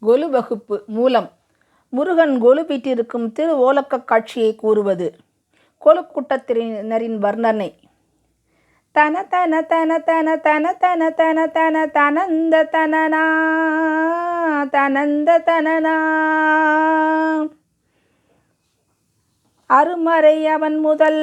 கொலு வகுப்பு மூலம் முருகன் கொலு பெற்றிருக்கும் திரு ஓலக்க காட்சியை கூறுவது. கொலு கூட்டத்தினரின் வர்ணனை. தன தன தன தன தன தன தன தன தனந்த தனனா தனந்த தனனா. அருமறை அவன் முதல்.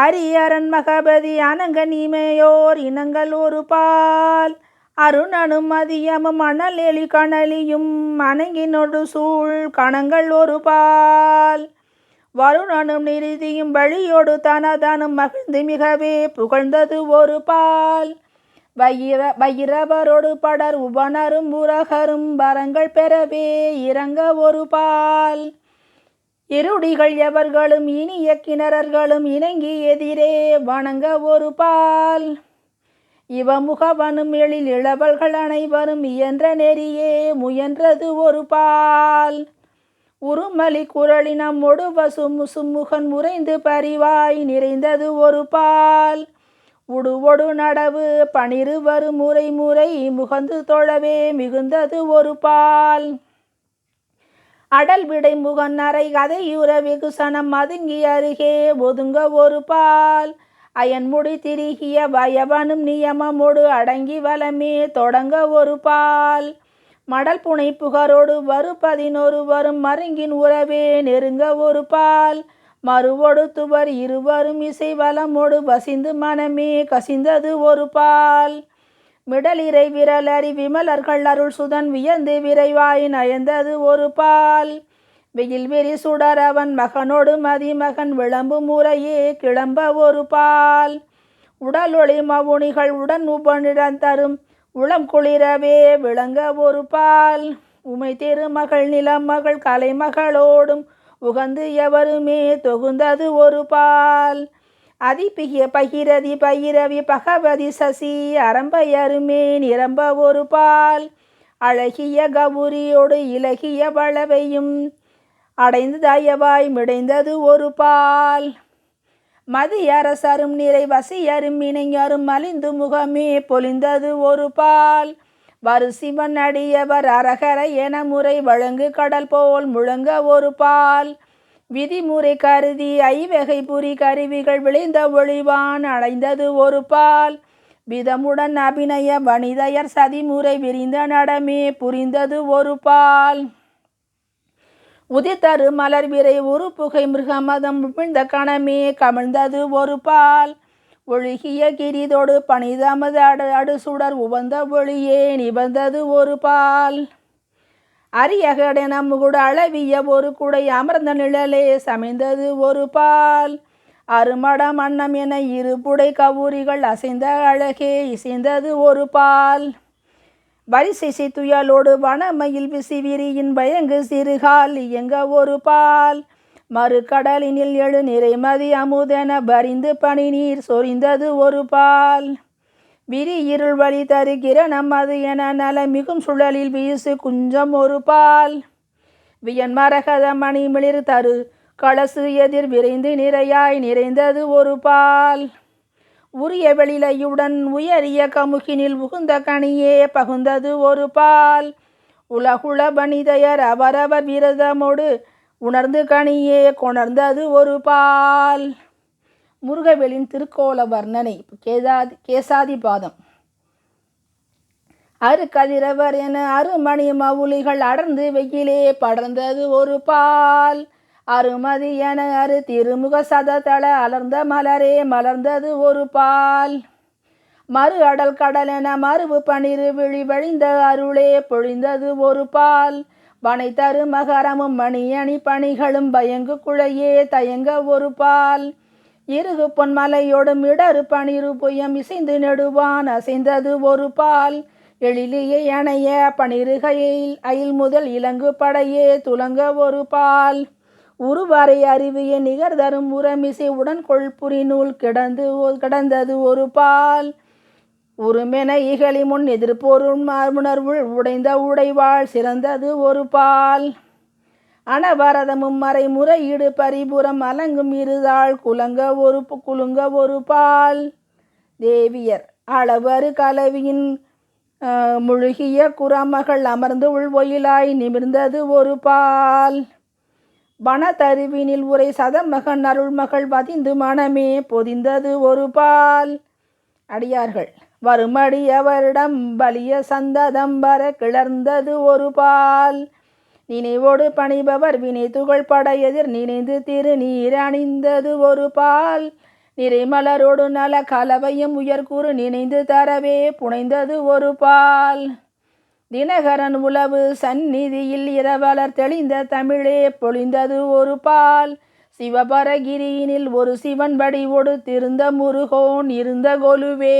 அரியரன் மகபதி அனங்க நீமையோர் இனங்கள் ஒரு பால். அருணனும் மதியமும் அனல் எலி கணலியும் அணங்கினொடு சூழ் கணங்கள் ஒரு பால். வருணனும் நிறுதியும் வழியோடு தனதனும் மகிழ்ந்து மிகவே புகழ்ந்தது ஒரு பால். வைர வைரவரோடு படர் உபனரும் உரகரும் வரங்கள் பெறவே இறங்க ஒரு பால். இருடிகள் எவர்களும் இனிய கிணறர்களும் இணங்கி எதிரே வணங்க ஒரு பால். இவமுகவனும் எழில் இளவல்கள் அனைவரும் இயன்ற நெறியே முயன்றது ஒரு பால். உருமலி குரலினம் ஒடுவ வசு சும்முகன் முறைந்து பரிவாய் நிறைந்தது ஒரு பால். உடுவொடு நடவு பனிருவரு முறை முறை முகந்து தொழவே மிகுந்தது ஒரு பால். அடல் விடை முகன் அறை கதையுற வெகுசனம் மதுங்கி அருகே ஒதுங்க ஒரு பால். அயன்முடி திரிகிய வயவனும் நியமமோடு அடங்கி வளமே தொடங்க ஒரு பால். மடல் புனை புகரோடு வரு பதினொரு வரும் மருங்கின் உறவே நெருங்க ஒரு பால். மறுவொடு துவர் இருவரும் இசை வளமோடு வசிந்து மனமே கசிந்தது ஒரு பால். மிடலிரை விரலறி விமலர்கள் அருள் சுதன் வியந்து விரைவாய் நயந்தது ஒரு பால். வெயில் வெறி சுடர் அவன் மகனோடு மதிமகன் விளம்பு முறையே கிளம்ப ஒரு பால். உடலொளி மவுனிகள் உடன் உபனிடம் தரும். உளம் குளிரவே விளங்க ஒரு பால். உமை திருமகள் நிலமகள் கலைமகளோடும் உகந்து எவருமே தொகுந்தது ஒரு பால். அதிபிகிய பகிரதி பகிரவி பகவதி சசி அரம்பையருமே நிரம்ப ஒரு பால். அழகிய கவுரியோடு இலகிய வளவையும் அடைந்து தயவாய் மிடைந்தது ஒரு பால். மதியரசரும் நிறை வசியரும் இணைஞரும் மலிந்து முகமே பொலிந்தது ஒரு பால். வரு சிவன் அடியவர் அரகர என முறை வழங்கு கடல் போல் முழங்க ஒரு பால். விதிமுறை கருதி ஐவகை புரி கருவிகள் விளைந்த ஒளிவான் அடைந்தது ஒரு பால். விதமுடன் அபிநய வனிதையர் சதிமுறை விரிந்த நடமே புரிந்தது ஒரு பால். உதித்தரு மலர் விரை ஒரு புகை மிருகமதம் விழுந்த கணமே கமிழ்ந்தது ஒரு பால். ஒழுகிய கிரிதோடு பனிதமது அடு அடு சுடர் உவந்த ஒளியே நிபந்தது ஒரு பால். அரியகட நம்முகுட அளவிய ஒரு குடை அமர்ந்த நிழலே சமைந்தது ஒரு பால். அருமட மன்னம் என இருபுடை கவுரிகள் அசைந்த அழகே இசைந்தது ஒரு பால். வரிசை துயலோடு வனமயில் விசிவிரியின் பயங்கு சிறுகால் இயங்க ஒரு பால். மறு கடலினில் எழு நிறைமதி அமுதென பரிந்து பனி நீர் சொரிந்தது ஒரு பால். விரி இருள் வழி தருகிற நம்மது என நல மிகும் சுழலில் வீசு குஞ்சம் ஒரு பால். வியன் மரகத மணிமிளிர் தரு களசு எதிர் விரைந்து நிறையாய் நிறைந்தது ஒரு பால். உரிய வெளிலையுடன் உயரிய கமுகினில் உகுந்த கனியே பகுந்தது ஒரு பால். உலகுள பணிதையர் அவரவர் விரதமோடு உணர்ந்து கனியே கொணர்ந்தது ஒரு பால். முருகவேலின் திருக்கோல வர்ணனை கேதாதி கேசாதி பாதம் அரு கதிரவர் என அருமணி மவுலிகள் அடர்ந்து வெயிலே படர்ந்தது ஒரு பால். அருமதி என அரு திருமுக சததள அலர்ந்த மலரே மலர்ந்தது ஒரு பால். மறு அடல் கடல் என மறுவு பனிரு விழி வழிந்த அருளே பொழிந்தது ஒரு பால். வனை தரு மகரமும் மணியணி பணிகளும் பயங்கு குழையே தயங்க ஒரு பால். இருகு பொன்மலையோடும் இடறு பனிரு புயம் இசைந்து நெடுவான் அசைந்தது ஒரு பால். எழிலியே அணைய பனிருகையில் அயில் முதல் இலங்கு படையே துலங்க ஒரு பால். உருவரை அறிவிய நிகர் தரும் உரமிசை உடன் கொள்புரி நூல் கிடந்து கிடந்தது ஒரு பால். உருமென இகழி முன் எதிர்போரும் உணர்வுள் உடைந்த உடைவாள் சிறந்தது ஒரு பால். அனவரதமும் மறை முறையீடு பரிபுறம் அலங்கும் இருதாள் குலங்க ஒரு குலுங்க ஒரு பால். தேவியர் அளவரு கலவியின் முழுகிய குரமகள் அமர்ந்து உள்வொயிலாய் நிமிர்ந்தது ஒரு பால். வனதருவினில் உரை சதமகன் அருள்மகள் பதிந்து மனமே பொதிந்தது ஒரு பால். அடியார்கள் வருமடியவரிடம் வலிய சந்ததம் வர கிளர்ந்தது ஒரு பால். நினைவோடு பணிபவர் வினை துகள் பட எதிர் நினைந்து திருநீர் அணிந்தது ஒரு பால். நிறைமலரோடு நல கலவையும் உயர்கூறு நினைந்து தரவே புனைந்தது ஒரு பால். தினகரன் உளவு சந்நிதியில் இரவலர் தெளிந்த தமிழே பொழிந்தது ஒரு பால். சிவபரகிரியினில் ஒரு சிவன் வடிவொடு திருந்த முருகோன் இருந்த கொலுவே.